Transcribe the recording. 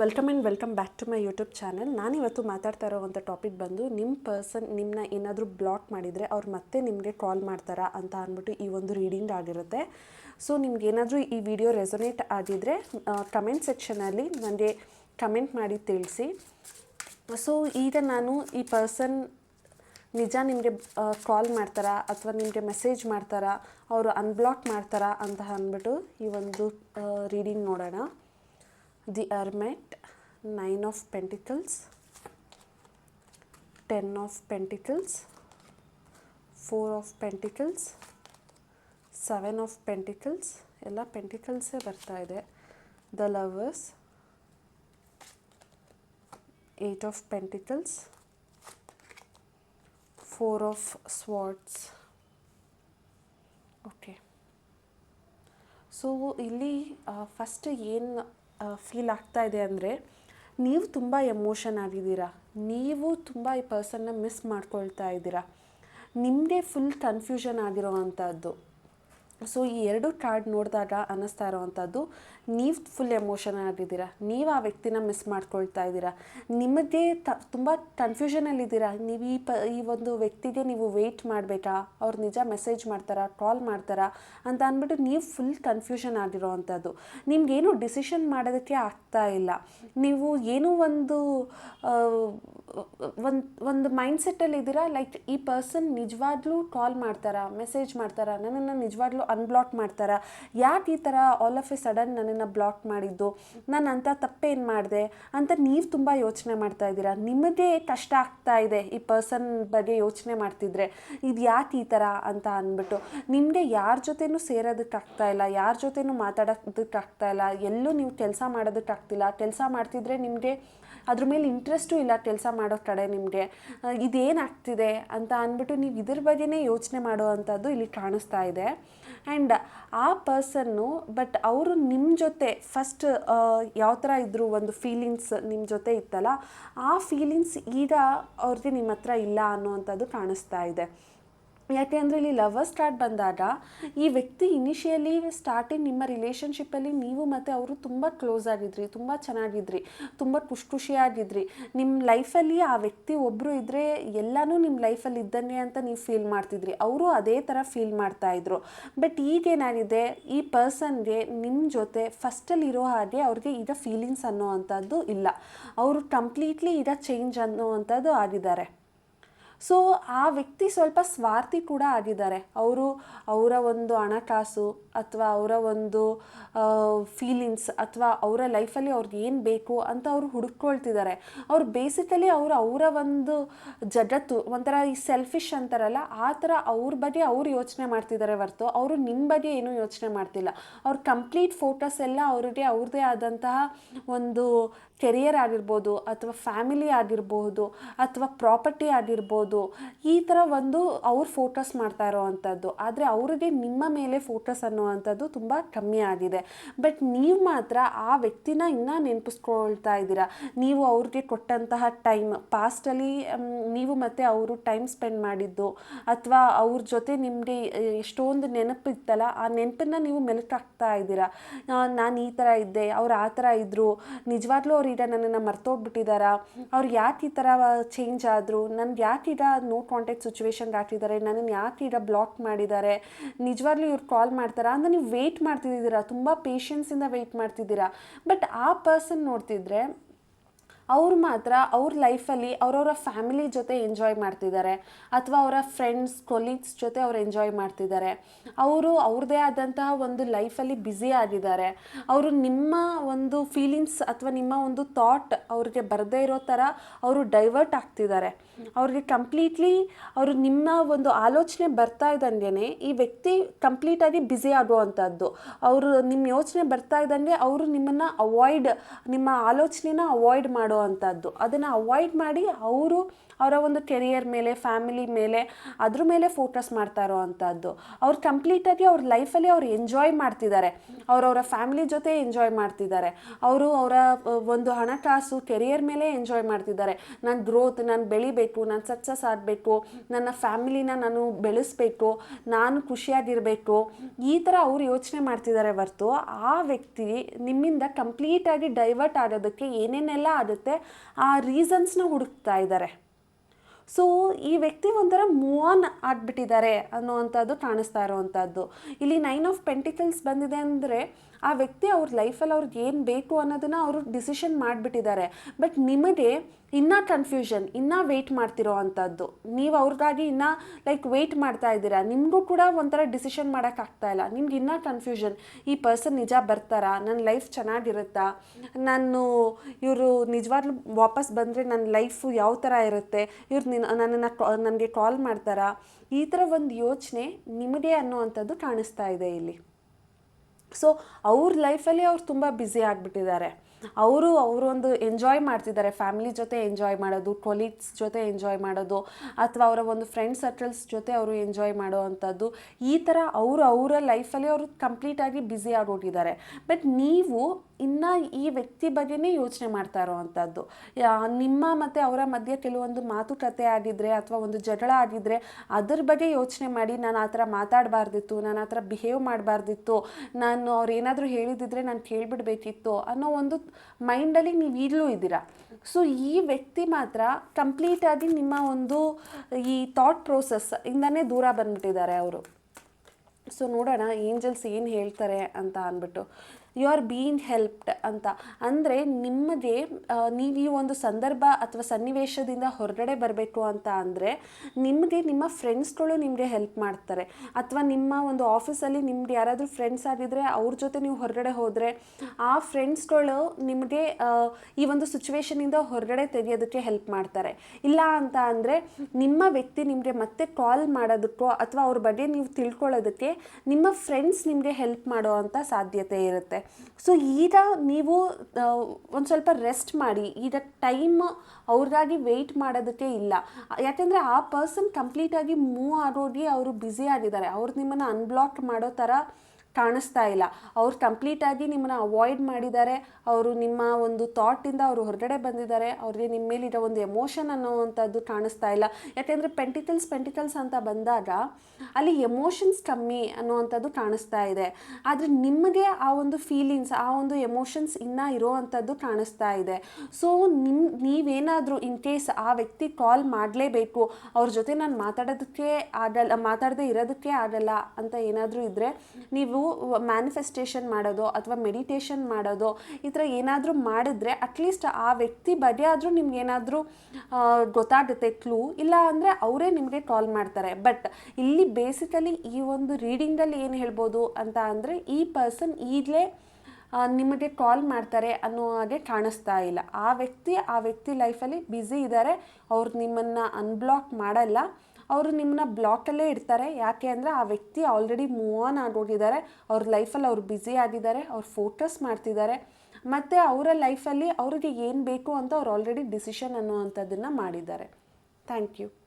Welcome and welcome back to my YouTube channel ನಾನಿವತ್ತು ಮಾತಾಡ್ತಾ ಇರೋವಂಥ ಟಾಪಿಕ್ ಬಂದು ನಿಮ್ಮ ಪರ್ಸನ್ ನಿಮ್ಮನ್ನ ಏನಾದರೂ ಬ್ಲಾಕ್ ಮಾಡಿದರೆ ಅವ್ರು ಮತ್ತೆ ನಿಮಗೆ ಕಾಲ್ ಮಾಡ್ತಾರಾ ಅಂತ ಅಂದ್ಬಿಟ್ಟು ಈ ಒಂದು ರೀಡಿಂಗ್ ಆಗಿರುತ್ತೆ. ಸೊ ನಿಮ್ಗೆ ಏನಾದರೂ ಈ ವಿಡಿಯೋ ರೆಸೊನೇಟ್ ಆಗಿದ್ದರೆ ಕಮೆಂಟ್ ಸೆಕ್ಷನಲ್ಲಿ ನನಗೆ ಕಮೆಂಟ್ ಮಾಡಿ ತಿಳಿಸಿ. ಸೊ ಈಗ ನಾನು ಈ ಪರ್ಸನ್ ನಿಜ ನಿಮಗೆ ಕಾಲ್ ಮಾಡ್ತಾರಾ ಅಥವಾ ನಿಮಗೆ ಮೆಸೇಜ್ ಮಾಡ್ತಾರಾ, ಅವರು ಅನ್ಬ್ಲಾಕ್ ಮಾಡ್ತಾರಾ ಅಂತ ಅಂದ್ಬಿಟ್ಟು ಈ ಒಂದು ರೀಡಿಂಗ್ ನೋಡೋಣ. The hermit nine of pentacles ten of pentacles four of pentacles seven of pentacles ಎಲ್ಲ ಪೆಂಟಿಕಲ್ಸೇ ಬರ್ತಾ ಇದೆ. The lovers eight of pentacles four of swords okay so ಇಲ್ಲಿ ಫಸ್ಟ್ ಏನು ಫೀಲ್ ಆಗ್ತಾ ಇದೆ ಅಂದರೆ ನೀವು ತುಂಬ ಎಮೋಷನ್ ಆಗಿದ್ದೀರಾ? ನೀವು ತುಂಬ ಈ ಪರ್ಸನ್ನ ಮಿಸ್ ಮಾಡ್ಕೊಳ್ತಾ ಇದ್ದೀರಾ? ನಿಮ್ಮದೇ ಫುಲ್ ಕನ್ಫ್ಯೂಷನ್ ಆಗಿರೋ ಅಂಥದ್ದು. ಸೊ, ಈ ಎರಡು ಕಾರ್ಡ್ ನೋಡಿದಾಗ ಅನ್ನಿಸ್ತಾ ಇರೋವಂಥದ್ದು, ನೀವು ಫುಲ್ ಎಮೋಷನ್ ಆಗಿದ್ದೀರಾ? ನೀವು ಆ ವ್ಯಕ್ತಿನ ಮಿಸ್ ಮಾಡ್ಕೊಳ್ತಾ ಇದ್ದೀರಾ? ನಿಮಗೆ ತ, ತುಂಬ ಕನ್ಫ್ಯೂಷನಲ್ಲಿದ್ದೀರಾ ನೀವು ಈ ಪ, ಈ ಒಂದು ವ್ಯಕ್ತಿಗೆ ನೀವು ವೆಯ್ಟ್ ಮಾಡಬೇಕಾ? ಅವ್ರು ನಿಜ ಮೆಸೇಜ್ ಮಾಡ್ತಾರಾ? ಕಾಲ್ ಮಾಡ್ತಾರಾ? ಅಂತ ಅಂದ್ಬಿಟ್ಟು ನೀವು ಫುಲ್ ಕನ್ಫ್ಯೂಷನ್ ಆಗಿರೋ ಅಂಥದ್ದು ನಿಮ್ಗೇನು ಡಿಸಿಷನ್ ಮಾಡೋದಕ್ಕೆ ಆಗ್ತಾ ಇಲ್ಲ. ನೀವು ಏನೋ ಒಂದು ಒಂದು ಒಂದು ಮೈಂಡ್ಸೆಟ್ಟಲ್ಲಿ ಇದ್ದೀರಾ? ಲೈಕ್ ಈ ಪರ್ಸನ್ ನಿಜವಾಗ್ಲೂ ಕಾಲ್ ಮಾಡ್ತಾರಾ ಮೆಸೇಜ್ ಮಾಡ್ತಾರಾ? ನನ್ನನ್ನು ನಿಜವಾಗ್ಲೂ ಅನ್ಬ್ಲಾಕ್ ಮಾಡ್ತಾರ? ಯಾಕೆ ಈ ಥರ ಆಲ್ ಆಫ್ ಎ ಸಡನ್ ನನ್ನನ್ನು ಬ್ಲಾಕ್ ಮಾಡಿದ್ದು? ನಾನು ಅಂಥ ತಪ್ಪೇನು ಮಾಡಿದೆ? ಅಂತ ನೀವು ತುಂಬ ಯೋಚನೆ ಮಾಡ್ತಾ ಇದ್ದೀರಾ? ನಿಮ್ಮದೇ ಕಷ್ಟ ಆಗ್ತಾ ಇದೆ ಈ ಪರ್ಸನ್ ಬಗ್ಗೆ ಯೋಚನೆ ಮಾಡ್ತಿದ್ರೆ. ಇದು ಯಾಕೆ ಈ ಥರ ಅಂತ ಅಂದ್ಬಿಟ್ಟು. ನಿಮಗೆ ಯಾರ ಜೊತೆನೂ ಸೇರೋದಕ್ಕಾಗ್ತಾ ಇಲ್ಲ, ಯಾರ ಜೊತೆನೂ ಮಾತಾಡೋದಕ್ಕಾಗ್ತಾ ಇಲ್ಲ, ಎಲ್ಲೂ ನೀವು ಕೆಲಸ ಮಾಡೋದಕ್ಕಾಗ್ತಿಲ್ಲ ಕೆಲಸ ಮಾಡ್ತಿದ್ರೆ ನಿಮಗೆ ಅದ್ರ ಮೇಲೆ ಇಂಟ್ರೆಸ್ಟು ಇಲ್ಲ, ಕೆಲಸ ಮಾಡೋ ಕಡೆ ನಿಮಗೆ. ಇದೇನಾಗ್ತಿದೆ ಅಂತ ಅಂದ್ಬಿಟ್ಟು ನೀವು ಇದ್ರ ಬಗ್ಗೆನೇ ಯೋಚನೆ ಮಾಡುವಂಥದ್ದು ಇಲ್ಲಿ ಕಾಣಿಸ್ತಾ ಇದೆ. ಆ್ಯಂಡ್ ಆ ಪರ್ಸನ್ನು ಬಟ್ ಅವರು ನಿಮ್ಮ ಜೊತೆ ಫಸ್ಟ್ ಯಾವ ಥರ ಇದ್ದರು ಒಂದು ಫೀಲಿಂಗ್ಸ್ ನಿಮ್ಮ ಜೊತೆ ಇತ್ತಲ್ಲ, ಆ ಫೀಲಿಂಗ್ಸ್ ಈಗ ಅವ್ರಿಗೆ ನಿಮ್ಮ ಹತ್ರ ಇಲ್ಲ ಅನ್ನೋವಂಥದ್ದು ಕಾಣಿಸ್ತಾ ಇದೆ. ಯಾಕೆ ಅಂದರೆ ಇಲ್ಲಿ ಲವರ್ ಸ್ಟಾರ್ಟ್ ಬಂದಾಗ ಈ ವ್ಯಕ್ತಿ ಇನಿಷಿಯಲಿ ಸ್ಟಾರ್ಟಿಂಗ್ ನಿಮ್ಮ ರಿಲೇಷನ್ಶಿಪ್ಪಲ್ಲಿ ನೀವು ಮತ್ತು ಅವರು ತುಂಬ ಕ್ಲೋಸ್ ಆಗಿದ್ರಿ, ತುಂಬ ಚೆನ್ನಾಗಿದ್ರಿ, ತುಂಬ ಖುಷಿ ಖುಷಿಯಾಗಿದ್ರಿ ನಿಮ್ಮ ಲೈಫಲ್ಲಿ ಆ ವ್ಯಕ್ತಿ ಒಬ್ಬರು ಇದ್ದರೆ ಎಲ್ಲನೂ ನಿಮ್ಮ ಲೈಫಲ್ಲಿ ಇದ್ದಾನೆ ಅಂತ ನೀವು ಫೀಲ್ ಮಾಡ್ತಿದ್ರಿ. ಅವರು ಅದೇ ಥರ ಫೀಲ್ ಮಾಡ್ತಾಯಿದ್ರು ಬಟ್ ಈಗೇನಾಗಿದೆ ಈ ಪರ್ಸನ್ಗೆ ನಿಮ್ಮ ಜೊತೆ ಫಸ್ಟಲ್ಲಿ ಇರೋ ಹಾಗೆ ಅವ್ರಿಗೆ ಈಗ ಫೀಲಿಂಗ್ಸ್ ಅನ್ನೋ ಅಂಥದ್ದು ಇಲ್ಲ. ಅವರು ಕಂಪ್ಲೀಟ್ಲಿ ಈಗ ಚೇಂಜ್ ಅನ್ನೋ ಅಂಥದ್ದು ಆಗಿದ್ದಾರೆ. ಸೊ ಆ ವ್ಯಕ್ತಿ ಸ್ವಲ್ಪ ಸ್ವಾರ್ಥಿ ಕೂಡ ಆಗಿದ್ದಾರೆ. ಅವರು ಅವರ ಒಂದು ಹಣಕಾಸು ಅಥವಾ ಅವರ ಒಂದು ಫೀಲಿಂಗ್ಸ್ ಅಥವಾ ಅವರ ಲೈಫಲ್ಲಿ ಅವ್ರಿಗೆ ಏನು ಬೇಕು ಅಂತ ಅವರು ಹುಡುಕೊಳ್ತಿದ್ದಾರೆ. ಅವ್ರು ಬೇಸಿಕಲಿ ಅವರು, ಅವರ ಒಂದು ಜಗತ್ತು ಒಂಥರ ಈ ಸೆಲ್ಫಿಶ್ ಅಂತಾರಲ್ಲ, ಆ ಥರ ಅವ್ರ ಬಗ್ಗೆ ಅವ್ರು ಯೋಚನೆ ಮಾಡ್ತಿದ್ದಾರೆ ಹೊರ್ತು ಅವರು ನಿಮ್ಮ ಬಗ್ಗೆ ಏನೂ ಯೋಚನೆ ಮಾಡ್ತಿಲ್ಲ. ಅವ್ರ ಕಂಪ್ಲೀಟ್ ಫೋಕಸ್ ಎಲ್ಲ ಅವ್ರಿಗೆ ಅವ್ರದ್ದೇ ಆದಂತಹ ಒಂದು ಕೆರಿಯರ್ ಆಗಿರ್ಬೋದು ಅಥವಾ ಫ್ಯಾಮಿಲಿ ಆಗಿರ್ಬೋದು ಅಥವಾ ಪ್ರಾಪರ್ಟಿ ಆಗಿರ್ಬೋದು ಈ ಥರ ಒಂದು ಅವ್ರು ಫೋಕಸ್ ಮಾಡ್ತಾ ಇರೋವಂಥದ್ದು. ಆದರೆ ಅವರಿಗೆ ನಿಮ್ಮ ಮೇಲೆ ಫೋಕಸ್ ಅನ್ನುವಂಥದ್ದು ತುಂಬ ಕಮ್ಮಿ ಆಗಿದೆ. ಬಟ್ ನೀವು ಮಾತ್ರ ಆ ವ್ಯಕ್ತಿನ ಇನ್ನೂ ನೆನಪಿಸ್ಕೊಳ್ತಾ ಇದ್ದೀರಾ? ನೀವು ಅವ್ರಿಗೆ ಕೊಟ್ಟಂತಹ ಟೈಮ್ ಪಾಸ್ಟಲ್ಲಿ ನೀವು ಮತ್ತು ಅವರು ಟೈಮ್ ಸ್ಪೆಂಡ್ ಮಾಡಿದ್ದು, ಅಥವಾ ಅವ್ರ ಜೊತೆ ನಿಮಗೆ ಎಷ್ಟೊಂದು ನೆನಪಿತ್ತಲ್ಲ ಆ ನೆನಪನ್ನು ನೀವು ಮೆಲುಕಾಗ್ತಾ ಇದ್ದೀರಾ? ನಾನು ಈ ಥರ ಇದ್ದೆ, ಅವ್ರು ಆ ಥರ ಇದ್ದರು ನಿಜವಾಗ್ಲೂ ಅವ್ರು ಈಗ ನನ್ನನ್ನು ಮರ್ತೋಗ್ಬಿಟ್ಟಿದ್ದಾರಾ ಅವ್ರು ಯಾಕೆ ಈ ಥರ ಚೇಂಜ್ ಆದರು? ನನ್ಗೆ ಯಾಕೆ ಈಗ ನೋ ಕಾಂಟ್ಯಾಕ್ಟ್ ಸಿಚುವೇಶನ್ಗೆ ಹಾಕಿದ್ದಾರೆ ನನ್ನನ್ನು ಯಾಕೆ ಈಗ ಬ್ಲಾಕ್ ಮಾಡಿದ್ದಾರೆ? ನಿಜವಾಗ್ಲೂ ಇವ್ರು ಕಾಲ್ ಮಾಡ್ತಾರಾ? ಅಂದರೆ ನೀವು ವೆಯ್ಟ್ ಮಾಡ್ತಿದ್ದೀರಾ, ತುಂಬ ಪೇಷನ್ಸಿಂದ ವೆಯ್ಟ್ ಮಾಡ್ತಿದ್ದೀರಾ? ಬಟ್ ಆ ಪರ್ಸನ್ ನೋಡ್ತಿದ್ರೆ ಅವ್ರು ಮಾತ್ರ ಅವ್ರ ಲೈಫಲ್ಲಿ ಅವರವರ ಫ್ಯಾಮಿಲಿ ಜೊತೆ ಎಂಜಾಯ್ ಮಾಡ್ತಿದ್ದಾರೆ. ಅಥವಾ ಅವರ ಫ್ರೆಂಡ್ಸ್ ಕೊಲೀಗ್ಸ್ ಜೊತೆ ಅವ್ರು ಎಂಜಾಯ್ ಮಾಡ್ತಿದ್ದಾರೆ. ಅವರು ಅವ್ರದ್ದೇ ಆದಂತಹ ಒಂದು ಲೈಫಲ್ಲಿ ಬ್ಯುಸಿ ಆಗಿದ್ದಾರೆ. ಅವರು ನಿಮ್ಮ ಒಂದು ಫೀಲಿಂಗ್ಸ್ ಅಥವಾ ನಿಮ್ಮ ಒಂದು ಥಾಟ್ ಅವ್ರಿಗೆ ಬರದೇ ಇರೋ ಥರ ಅವರು ಡೈವರ್ಟ್ ಆಗ್ತಿದ್ದಾರೆ. ಅವ್ರಿಗೆ ಕಂಪ್ಲೀಟ್ಲಿ ಅವರು ನಿಮ್ಮ ಒಂದು ಆಲೋಚನೆ ಬರ್ತಾ ಇದ್ದಂಗೆ ಈ ವ್ಯಕ್ತಿ ಕಂಪ್ಲೀಟಾಗಿ ಬ್ಯುಸಿ ಆಗುವಂಥದ್ದು ಅವರು ನಿಮ್ಮ ಯೋಚನೆ ಬರ್ತಾ ಇದ್ದಂಗೆ ಅವರು ನಿಮ್ಮನ್ನು ಅವಾಯ್ಡ್ ನಿಮ್ಮ ಆಲೋಚನೆನ ಅವಾಯ್ಡ್ ಮಾಡೋ ಮಾಡುವಂಥದ್ದು ಅದನ್ನು ಅವಾಯ್ಡ್ ಮಾಡಿ ಅವರು ಅವರ ಒಂದು ಕೆರಿಯರ್ ಮೇಲೆ ಫ್ಯಾಮಿಲಿ ಮೇಲೆ, ಅದ್ರ ಮೇಲೆ ಫೋಕಸ್ ಮಾಡ್ತಾ ಇರೋ ಅಂಥದ್ದು ಅವ್ರು ಕಂಪ್ಲೀಟಾಗಿ ಅವ್ರ ಲೈಫಲ್ಲಿ ಅವ್ರು ಎಂಜಾಯ್ ಮಾಡ್ತಿದ್ದಾರೆ. ಅವರವರ ಫ್ಯಾಮಿಲಿ ಜೊತೆ ಎಂಜಾಯ್ ಮಾಡ್ತಿದ್ದಾರೆ. ಅವರು ಅವರ ಒಂದು ಹಣಕಾಸು ಕೆರಿಯರ್ ಮೇಲೆ ಎಂಜಾಯ್ ಮಾಡ್ತಿದ್ದಾರೆ. ನನ್ನ ಗ್ರೋತ್ ನಾನು ಬೆಳಿಬೇಕು, ನಾನು ಸಕ್ಸಸ್ ಆಗಬೇಕು, ನನ್ನ ಫ್ಯಾಮಿಲಿನ ನಾನು ಬೆಳೆಸ್ಬೇಕು, ನಾನು ಖುಷಿಯಾಗಿರಬೇಕು, ಈ ಥರ ಅವ್ರು ಯೋಚನೆ ಮಾಡ್ತಿದ್ದಾರೆ ಹೊರ್ತು ಆ ವ್ಯಕ್ತಿ ನಿಮ್ಮಿಂದ ಕಂಪ್ಲೀಟಾಗಿ ಡೈವರ್ಟ್ ಆಗೋದಕ್ಕೆ ಏನೇನೆಲ್ಲ ಆಗುತ್ತೆ ಆ ರೀಸನ್ಸ್ನ ಹುಡುಕ್ತಾ ಇದ್ದಾರೆ. ಸೊ ಈ ವ್ಯಕ್ತಿ ಒಂಥರ ಮೂವ್ ಆನ್ ಆಗಿಬಿಟ್ಟಿದ್ದಾರೆ ಅನ್ನೋವಂಥದ್ದು ಕಾಣಿಸ್ತಾ ಇರೋವಂಥದ್ದು. ಇಲ್ಲಿ ನೈನ್ ಆಫ್ ಪೆಂಟಿಕಲ್ಸ್ ಬಂದಿದೆ ಅಂದರೆ ಆ ವ್ಯಕ್ತಿ ಅವ್ರ ಲೈಫಲ್ಲಿ ಅವ್ರಿಗೆ ಏನು ಬೇಕು ಅನ್ನೋದನ್ನು ಅವರು ಡಿಸಿಷನ್ ಮಾಡಿಬಿಟ್ಟಿದ್ದಾರೆ. ಬಟ್ ನಿಮಗೆ ಇನ್ನೂ ಕನ್ಫ್ಯೂಷನ್ ಇನ್ನೂ ವೆಯ್ಟ್ ಮಾಡ್ತಿರೋ ಅಂಥದ್ದು. ನೀವು ಅವ್ರಿಗಾಗಿ ಇನ್ನೂ ಲೈಕ್ ವೆಯ್ಟ್ ಮಾಡ್ತಾ ಇದ್ದೀರಾ. ನಿಮಗೂ ಕೂಡ ಒಂಥರ ಡಿಸಿಷನ್ ಮಾಡೋಕ್ಕಾಗ್ತಾ ಇಲ್ಲ. ನಿಮ್ಗೆ ಇನ್ನೂ ಕನ್ಫ್ಯೂಷನ್ ಈ ಪರ್ಸನ್ ನಿಜ ಬರ್ತಾರಾ? ನನ್ನ ಲೈಫ್ ಚೆನ್ನಾಗಿರುತ್ತಾ? ನಾನು ಇವರು ನಿಜವಾಗ್ಲೂ ವಾಪಸ್ ಬಂದರೆ ನನ್ನ ಲೈಫು ಯಾವ ಥರ ಇರುತ್ತೆ? ಇವ್ರು ನಿನ್ನ ನನ್ನನ್ನು ನನಗೆ ಕಾಲ್ ಮಾಡ್ತಾರಾ? ಈ ಥರ ಒಂದು ಯೋಚನೆ ನಿಮಗೆ ಅನ್ನೋವಂಥದ್ದು ಕಾಣಿಸ್ತಾ ಇದೆ ಇಲ್ಲಿ. ಸೊ ಅವ್ರ ಲೈಫಲ್ಲಿ ಅವ್ರು ತುಂಬ ಬ್ಯುಸಿ ಆಗಿಬಿಟ್ಟಿದ್ದಾರೆ. ಅವರು ಅವರು ಒಂದು ಎಂಜಾಯ್ ಮಾಡ್ತಿದ್ದಾರೆ. ಫ್ಯಾಮಿಲಿ ಜೊತೆ ಎಂಜಾಯ್ ಮಾಡೋದು ಕೊಲೀಗ್ಸ್ ಜೊತೆ ಎಂಜಾಯ್ ಮಾಡೋದು, ಅಥವಾ ಅವರ ಒಂದು ಫ್ರೆಂಡ್ ಸರ್ಕಲ್ಸ್ ಜೊತೆ ಅವರು ಎಂಜಾಯ್ ಮಾಡೋ ಅಂಥದ್ದು ಈ ಥರ ಅವರು ಅವರ ಲೈಫಲ್ಲಿ ಅವರು ಕಂಪ್ಲೀಟಾಗಿ ಬ್ಯುಸಿ ಆಗೋಗಿದ್ದಾರೆ. ಬಟ್ ನೀವು ಇನ್ನು ಈ ವ್ಯಕ್ತಿ ಬಗ್ಗೆನೇ ಯೋಚನೆ ಮಾಡ್ತಾ ಇರೋವಂಥದ್ದು. ನಿಮ್ಮ ಮತ್ತು ಅವರ ಮಧ್ಯೆ ಕೆಲವೊಂದು ಮಾತುಕತೆ ಆಗಿದ್ರೆ ಅಥವಾ ಒಂದು ಜಗಳ ಆಗಿದ್ದರೆ ಅದ್ರ ಬಗ್ಗೆ ಯೋಚನೆ ಮಾಡಿ, ನಾನು ಆ ಥರ ಮಾತಾಡಬಾರ್ದಿತ್ತು, ನಾನು ಆ ಥರ ಬಿಹೇವ್ ಮಾಡಬಾರ್ದಿತ್ತು, ನಾನು ಅವ್ರು ಏನಾದರೂ ಹೇಳಿದಿದ್ರೆ ನಾನು ಕೇಳಿಬಿಡ್ಬೇಕಿತ್ತು ಅನ್ನೋ ಒಂದು ಮೈಂಡಲ್ಲಿ ನೀವು ಈಗಲೂ ಇದ್ದೀರಾ? ಸೊ ಈ ವ್ಯಕ್ತಿ ಮಾತ್ರ ಕಂಪ್ಲೀಟಾಗಿ ನಿಮ್ಮ ಒಂದು ಈ ಥಾಟ್ ಪ್ರೋಸೆಸ್ ಇಂದನೇ ದೂರ ಬಂದ್ಬಿಟ್ಟಿದ್ದಾರೆ ಅವರು. ಸೊ ನೋಡೋಣ ಏಂಜಲ್ಸ್ ಏನು ಹೇಳ್ತಾರೆ ಅಂತ ಅಂದ್ಬಿಟ್ಟು. ಯು ಆರ್ ಬೀಯಿಂಗ್ ಹೆಲ್ಪ್ಡ್ ಅಂತ. ಅಂದರೆ ನಿಮ್ಮದೇ ನೀವು ಈ ಒಂದು ಸಂದರ್ಭ ಅಥವಾ ಸನ್ನಿವೇಶದಿಂದ ಹೊರಗಡೆ ಬರಬೇಕು ಅಂತ ಅಂದರೆ ನಿಮಗೆ ನಿಮ್ಮ ಫ್ರೆಂಡ್ಸ್ಗಳು ನಿಮಗೆ ಹೆಲ್ಪ್ ಮಾಡ್ತಾರೆ. ಅಥವಾ ನಿಮ್ಮ ಒಂದು ಆಫೀಸಲ್ಲಿ ನಿಮ್ಗೆ ಯಾರಾದರೂ ಫ್ರೆಂಡ್ಸ್ ಆಗಿದ್ದರೆ ಅವ್ರ ಜೊತೆ ನೀವು ಹೊರಗಡೆ ಹೋದರೆ ಆ ಫ್ರೆಂಡ್ಸ್ಗಳು ನಿಮಗೆ ಈ ಒಂದು ಸಿಚುವೇಶನಿಂದ ಹೊರಗಡೆ ತೆಗೆಯೋದಕ್ಕೆ ಹೆಲ್ಪ್ ಮಾಡ್ತಾರೆ. ಇಲ್ಲ ಅಂತ ಅಂದರೆ ನಿಮ್ಮ ವ್ಯಕ್ತಿ ನಿಮಗೆ ಮತ್ತೆ ಕಾಲ್ ಮಾಡೋದಕ್ಕೋ ಅಥವಾ ಅವ್ರ ಬಗ್ಗೆ ನೀವು ತಿಳ್ಕೊಳ್ಳೋದಕ್ಕೆ ನಿಮ್ಮ ಫ್ರೆಂಡ್ಸ್ ನಿಮಗೆ ಹೆಲ್ಪ್ ಮಾಡೋ ಅಂಥ ಸಾಧ್ಯತೆ ಇರುತ್ತೆ. ಸೊ ಈಗ ನೀವು ಒಂದು ಸ್ವಲ್ಪ ರೆಸ್ಟ್ ಮಾಡಿ. ಈಗ ಟೈಮ್ ಅವ್ರಿಗಾಗಿ ವೆಯ್ಟ್ ಮಾಡೋದಕ್ಕೆ ಇಲ್ಲ. ಯಾಕೆಂದರೆ ಆ ಪರ್ಸನ್ ಕಂಪ್ಲೀಟಾಗಿ ಮೂವ್ ಆಗೋಗಿ ಅವರು ಬ್ಯುಸಿ ಆಗಿದ್ದಾರೆ. ಅವ್ರು ನಿಮ್ಮನ್ನು ಅನ್ಬ್ಲಾಕ್ ಮಾಡೋ ಥರ ಕಾಣಿಸ್ತಾ ಇಲ್ಲ. ಅವ್ರು ಕಂಪ್ಲೀಟಾಗಿ ನಿಮ್ಮನ್ನು ಅವಾಯ್ಡ್ ಮಾಡಿದ್ದಾರೆ. ಅವರು ನಿಮ್ಮ ಒಂದು ಥಾಟಿಂದ ಅವರು ಹೊರಗಡೆ ಬಂದಿದ್ದಾರೆ. ಅವ್ರಿಗೆ ನಿಮ್ಮ ಮೇಲಿರೋ ಒಂದು ಎಮೋಷನ್ ಅನ್ನೋವಂಥದ್ದು ಕಾಣಿಸ್ತಾ ಇಲ್ಲ. ಯಾಕೆಂದರೆ ಪೆಂಟಿಕಲ್ಸ್ ಪೆಂಟಿಕಲ್ಸ್ ಅಂತ ಬಂದಾಗ ಅಲ್ಲಿ ಎಮೋಷನ್ಸ್ ಕಮ್ಮಿ ಅನ್ನೋವಂಥದ್ದು ಕಾಣಿಸ್ತಾ ಇದೆ. ಆದರೆ ನಿಮಗೆ ಆ ಒಂದು ಫೀಲಿಂಗ್ಸ್ ಆ ಒಂದು ಎಮೋಷನ್ಸ್ ಇನ್ನೂ ಇರೋವಂಥದ್ದು ಕಾಣಿಸ್ತಾ ಇದೆ. ಸೊ ನಿಮ್ಮ ನೀವೇನಾದರೂ ಇನ್ ಕೇಸ್ ಆ ವ್ಯಕ್ತಿ ಕಾಲ್ ಮಾಡಲೇಬೇಕು, ಅವ್ರ ಜೊತೆ ನಾನು ಮಾತಾಡೋದಕ್ಕೆ ಆಗಲ್ಲ, ಮಾತಾಡದೇ ಇರೋದಕ್ಕೆ ಆಗಲ್ಲ ಅಂತ ಏನಾದರೂ ಇದ್ದರೆ ನೀವು ಮ್ಯಾನಿಫೆಸ್ಟೇಷನ್ ಮಾಡೋದು ಅಥವಾ ಮೆಡಿಟೇಷನ್ ಮಾಡೋದು ಈ ಥರ ಏನಾದರೂ ಮಾಡಿದ್ರೆ ಅಟ್ಲೀಸ್ಟ್ ಆ ವ್ಯಕ್ತಿ ಬಗ್ಗೆ ಆದರೂ ನಿಮ್ಗೆ ಏನಾದರೂ ಗೊತ್ತಾಗುತ್ತೆ ಕ್ಲೂ ಇಲ್ಲ ಅಂದರೆ ಅವರೇ ನಿಮಗೆ ಕಾಲ್ ಮಾಡ್ತಾರೆ. ಬಟ್ ಇಲ್ಲಿ ಬೇಸಿಕಲಿ ಈ ಒಂದು ರೀಡಿಂಗಲ್ಲಿ ಏನು ಹೇಳ್ಬೋದು ಅಂತ ಅಂದರೆ ಈ ಪರ್ಸನ್ ಈಗಲೇ ನಿಮಗೆ ಕಾಲ್ ಮಾಡ್ತಾರೆ ಅನ್ನೋ ಹಾಗೆ ಕಾಣಿಸ್ತಾ ಇಲ್ಲ. ಆ ವ್ಯಕ್ತಿ ಆ ವ್ಯಕ್ತಿ ಲೈಫಲ್ಲಿ ಬ್ಯುಸಿ ಇದ್ದಾರೆ ಅವ್ರು ನಿಮ್ಮನ್ನು ಅನ್ಬ್ಲಾಕ್ ಮಾಡಲ್ಲ. ಅವರು ನಿಮ್ಮನ್ನ ಬ್ಲಾಕಲ್ಲೇ ಇಡ್ತಾರೆ. ಯಾಕೆ ಅಂದರೆ ಆ ವ್ಯಕ್ತಿ ಆಲ್ರೆಡಿ ಮೂವ್ ಆನ್ ಆಗೋಗಿದ್ದಾರೆ. ಅವ್ರ ಲೈಫಲ್ಲಿ ಅವ್ರು ಬ್ಯುಸಿ ಆಗಿದ್ದಾರೆ. ಅವ್ರು ಫೋಕಸ್ ಮಾಡ್ತಿದ್ದಾರೆ. ಮತ್ತು ಅವರ ಲೈಫಲ್ಲಿ ಅವರಿಗೆ ಏನು ಬೇಕು ಅಂತ ಅವ್ರು ಆಲ್ರೆಡಿ ಡಿಸಿಷನ್ ಅನ್ನುವಂಥದ್ದನ್ನು ಮಾಡಿದ್ದಾರೆ. Thank you